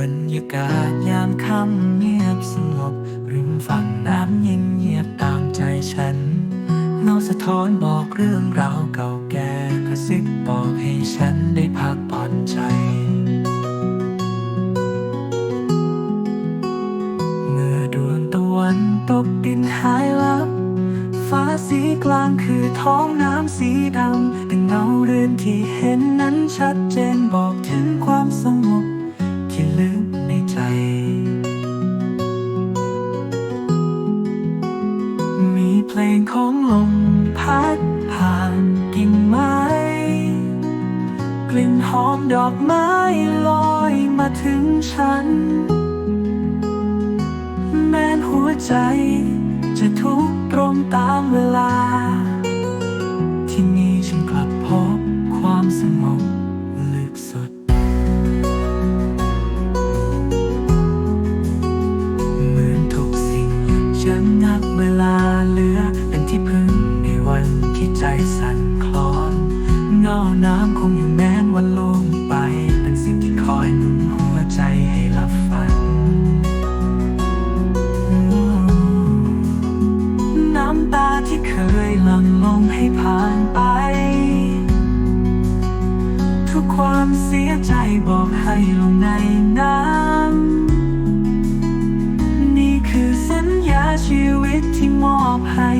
บรรยากาศยามค่ำเงียบสงบ ริมฝั่งน้ำเย็นเงียบตามใจฉันเงาสะท้อนบอกเรื่องราวเก่าแก่กระซิบบอกให้ฉันได้พักผ่อนใจ เมื่อดวงตะวันตกดินหายลับ ฟ้าสีกลางคือท้องน้ำสีดำเป็นเงาเรือนที่เห็นนั้นชัดเจนบอกถึงความสงบที่ลืก ของลมพัดผ่านกิ่งไม้ กลิ่นหอมดอกไม้ลอยมาถึงฉัน แม้นหัวใจจะทุกข์ตรมตามเวลา น้ำคงอยู่แม้นวันลงไป เป็นสิ่งที่คอยหนุนหัวใจให้หลับฝัน น้ำตาที่เคยหลั่งลงให้ผ่านไป ทุกความเสียใจบอกให้ลงในน้ำ นี่คือสัญญาชีวิตที่มอบให้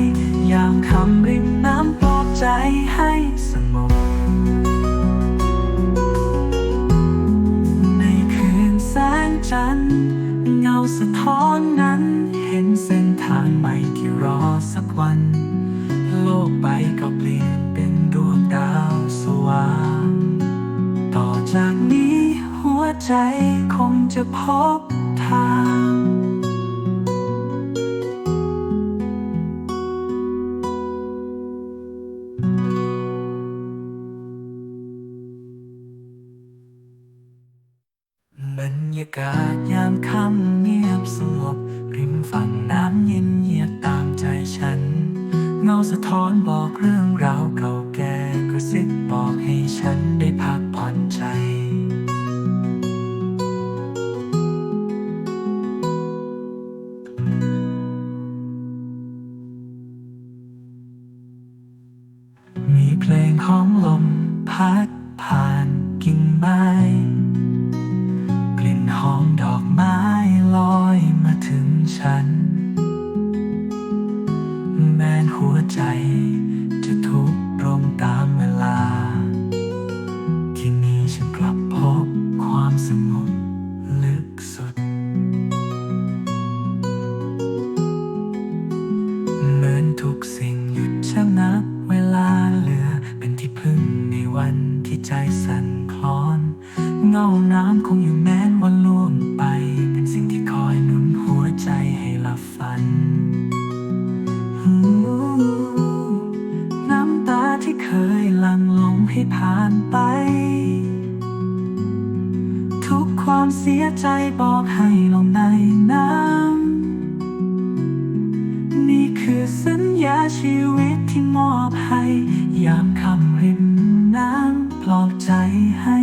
ฉัน เงาสะท้อนนั้น เห็นเส้นทางใหม่ที่รอสักวัน โลกใบก็เปลี่ยนเป็นดวงดาวสว่างต่อจากนี้หัวใจคงจะพบทาง บรรยากาศยามค่ำเงียบสงบ ริมฝั่งน้ำเย็นเยียบตามใจฉัน เงาสะท้อนบอกเรื่องราวเก่าแก่กระซิบบอกให้ฉันได้พักผ่อนใจมีเพลงของลมพัด คงอยู่แม้นวันล่วงไป เป็นสิ่งที่คอยหนุนหัวใจให้หลับฝัน น้ำตาที่เคยหลั่งลงให้ผ่านไป ทุกความเสียใจบอกให้ลงในน้ำ นี่คือสัญญาชีวิตที่มอบให้ ยามคำริมน้ำปลอบใจให้